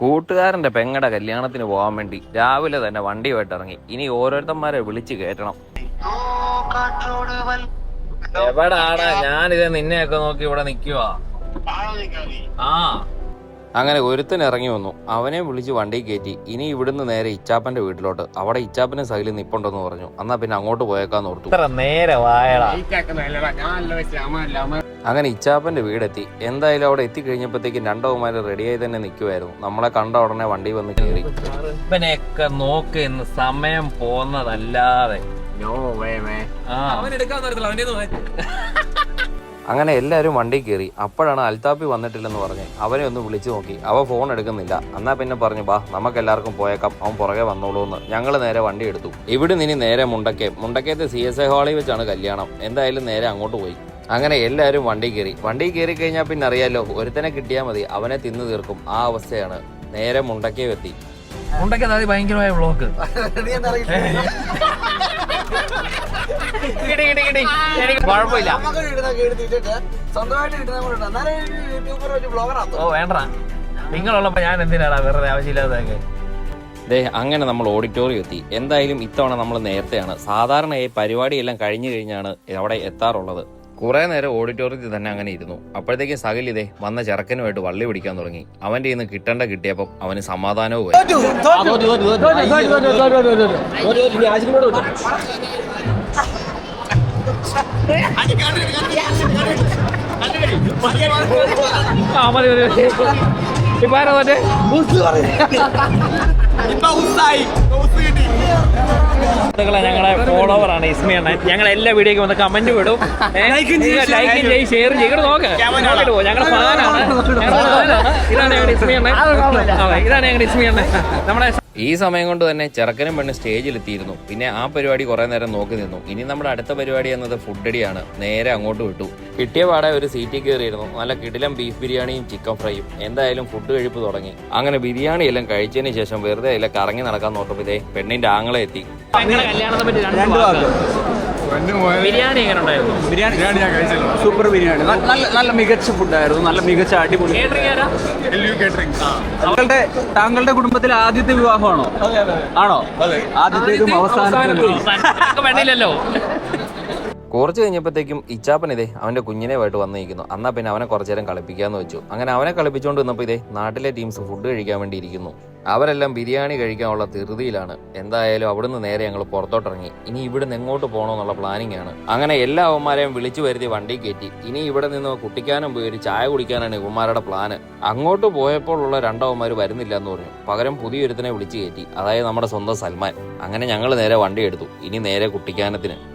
കൂട്ടുകാരന്റെ പെങ്ങടെ കല്യാണത്തിന് പോകാൻ വേണ്ടി രാവിലെ തന്നെ വണ്ടി വണ്ടിയുമായിട്ട് ഇറങ്ങി ഇനി ഓരോരുത്തന്മാരെ വിളിച്ച് കയറ്റണം എവിടാടാ? ഞാനിത് നിന്നെയൊക്കെ നോക്കി ഇവിടെ നിക്കുവാ. ആ. അങ്ങനെ ഒരുത്തൻ ഇറങ്ങി വന്നു. അവനെ വിളിച്ച് വണ്ടി കയറ്റി ഇനി ഇവിടുന്ന് നേരെ ഇച്ചാപ്പന്റെ വീട്ടിലോട്ട്. അവിടെ ഇച്ചാപ്പനും സൈലിൽ നിപ്പുണ്ടെന്ന് പറഞ്ഞു. അന്നാ പിന്നെ അങ്ങോട്ട് പോയേക്കാന്ന് ഓർത്തു. നേരെ വായടാ. അങ്ങനെ ഇച്ചാപ്പന്റെ വീടെത്തി. എന്തായാലും അവിടെ എത്തിക്കഴിഞ്ഞപ്പോഴത്തേക്കും രണ്ടവന്മാർ റെഡിയായി തന്നെ നിൽക്കുമായിരുന്നു നമ്മളെ കണ്ട ഉടനെ വണ്ടി വന്ന് കയറി. ഇവനെയൊക്കെ നോക്ക് ഇന്ന് സമയം പോന്നതല്ലാതെ. അങ്ങനെ എല്ലാവരും വണ്ടി കയറി. അപ്പോഴാണ് അൽത്താപ്പി വന്നിട്ടില്ലെന്ന് പറഞ്ഞ് അവനെ ഒന്ന് വിളിച്ചു നോക്കി. അവ ഫോൺ എടുക്കുന്നില്ല. എന്നാ പിന്നെ പറഞ്ഞു ബാ നമുക്ക് എല്ലാവർക്കും പോയേക്കാം. അവൻ പുറകെ വന്നോളൂ എന്ന് ഞങ്ങൾ നേരെ വണ്ടി എടുത്തു. ഇവിടെ നിന്ന് നേരെ മുണ്ടക്കേ മുണ്ടക്കേത്തെ സി എസ് എ ഹാളിൽ വെച്ചാണ് കല്യാണം. എന്തായാലും നേരെ അങ്ങോട്ട് പോയി. അങ്ങനെ എല്ലാവരും വണ്ടി കയറി. വണ്ടി കയറി കഴിഞ്ഞാൽ പിന്നെ അറിയാലോ ഒരുത്തനെ കിട്ടിയാൽ മതി അവനെ തിന്നു തീർക്കും. ആ അവസ്ഥയാണ്. നേരെ മുണ്ടക്കേ എത്തി ഉണ്ടൊക്കെ അതായത് ഭയങ്കരമായ ബ്ലോക്ക് കുഴപ്പമില്ല. ഓ വേണ്ട നിങ്ങളുള്ളപ്പോ ഞാൻ എന്തിനാടാ വെറുതെ ആവശ്യമില്ലാതൊക്കെ ദേ അങ്ങനെ നമ്മൾ ഓഡിറ്റോറിയം എത്തി. എന്തായാലും ഇത്തവണ നമ്മൾ നേരത്തെയാണ്. സാധാരണ ഈ പരിപാടിയെല്ലാം കഴിഞ്ഞു കഴിഞ്ഞാണ് അവിടെ എത്താറുള്ളത്. കുറെ നേരം ഓഡിറ്റോറിയത്തിൽ തന്നെ അങ്ങനെ ഇരുന്നു അപ്പോഴത്തേക്കും സകൽ ഇതേ വന്ന ചെറുക്കനുമായിട്ട് വള്ളി പിടിക്കാൻ തുടങ്ങി അവന്റെ ഇന്ന് കിട്ടേണ്ട കിട്ടിയപ്പം അവന് സമാധാനവും മതി മതി മതി. ഇപ്പൊ ആരാ തോറ്റെ? സുഹൃത്തുക്കളെ ഞങ്ങളെ ഫോളോവർ ആണ് ഇസ്മി അണ്ണൻ. ഞങ്ങൾ എല്ലാ വീഡിയോയ്ക്ക് വന്ന് കമന്റ് വിടും. ലൈക്കും ചെയ്യും ഷെയർ ചെയ്യും ഇങ്ങോട്ട് നോക്ക്. ഞങ്ങളുടെ ഫാനാണ് ഇതാണ് ഞങ്ങളുടെ ഇസ്മി അണ്ണൻ. ഇതാണ് ഞങ്ങളുടെ ഇസ്മി അണ്ണൻ. നമ്മുടെ ഈ സമയം കൊണ്ട് തന്നെ ചെറുക്കനും പെണ്ണ് സ്റ്റേജിലെത്തിയിരുന്നു. പിന്നെ ആ പരിപാടി കുറെ നേരം നോക്കി നിന്നു. ഇനി നമ്മുടെ അടുത്ത പരിപാടി എന്നത് ഫുഡടിയാണ് നേരെ അങ്ങോട്ട് വിട്ടു. കിട്ടിയ പാടെ ഒരു സീറ്റിൽ കയറിയിരുന്നു. നല്ല കിടിലം ബീഫ് ബിരിയാണിയും ചിക്കൻ ഫ്രൈയും എന്തായാലും ഫുഡ് കഴിപ്പ് തുടങ്ങി. അങ്ങനെ ബിരിയാണി എല്ലാം കഴിച്ചതിന് ശേഷം വെറുതെ എല്ലാം കറങ്ങി നടക്കാൻ നോക്കുമ്പോൾ പെണ്ണിന്റെ ആങ്ങളെ എത്തി. കല്യാണത്തെ ബിരിയാണി എങ്ങനെ ഉണ്ടായിരുന്നു? ബിരിയാണി സൂപ്പർ ബിരിയാണി. നല്ല നല്ല മികച്ച ഫുഡായിരുന്നു. നല്ല മികച്ച അടിപൊളി ആരാ? താങ്കളുടെ താങ്കളുടെ കുടുംബത്തിലെ ആദ്യത്തെ വിവാഹമാണോ? ആണോ? ആദ്യത്തേതും അവസാനത്തേതും. അവസാനം കുറച്ച് കഴിഞ്ഞപ്പോഴത്തേക്കും ഇച്ചാപ്പൻ ഇതേ അവന്റെ കുഞ്ഞിനെയായിട്ട് വന്നിരിക്കുന്നു. അന്നാ പിന്നെ അവനെ കുറച്ചു നേരം കളിപ്പിക്കാന്ന് വെച്ചു. അങ്ങനെ അവനെ കളിപ്പിച്ചുകൊണ്ട് നിന്നപ്പോൾ ഇതേ നാട്ടിലെ ടീംസ് ഫുഡ് കഴിക്കാൻ വേണ്ടി ഇരിക്കുന്നു. അവരെല്ലാം ബിരിയാണി കഴിക്കാനുള്ള ധൃതിയിലാണ്. എന്തായാലും അവിടുന്ന് നേരെ ഞങ്ങൾ പുറത്തോട്ടിറങ്ങി. ഇനി ഇവിടുന്ന് എങ്ങോട്ട് പോകണമെന്നുള്ള പ്ലാനിങ് ആണ്. അങ്ങനെ എല്ലാ അവന്മാരെയും വിളിച്ചു വരുത്തി വണ്ടി കയറ്റി. ഇനി ഇവിടെ നിന്ന് കുട്ടിക്കാനും പോയി ഒരു ചായ കുടിക്കാനാണ് ഇവന്മാരുടെ പ്ലാന് അങ്ങോട്ട് പോയപ്പോഴുള്ള രണ്ടവന്മാർ വരുന്നില്ല എന്ന് പറഞ്ഞു. പകരം പുതിയൊരുത്തിനെ വിളിച്ചു കയറ്റി. അതായത് നമ്മുടെ സ്വന്തം സൽമാൻ. അങ്ങനെ ഞങ്ങൾ നേരെ വണ്ടി എടുത്തു. ഇനി നേരെ കുട്ടിക്കാനത്തിന്.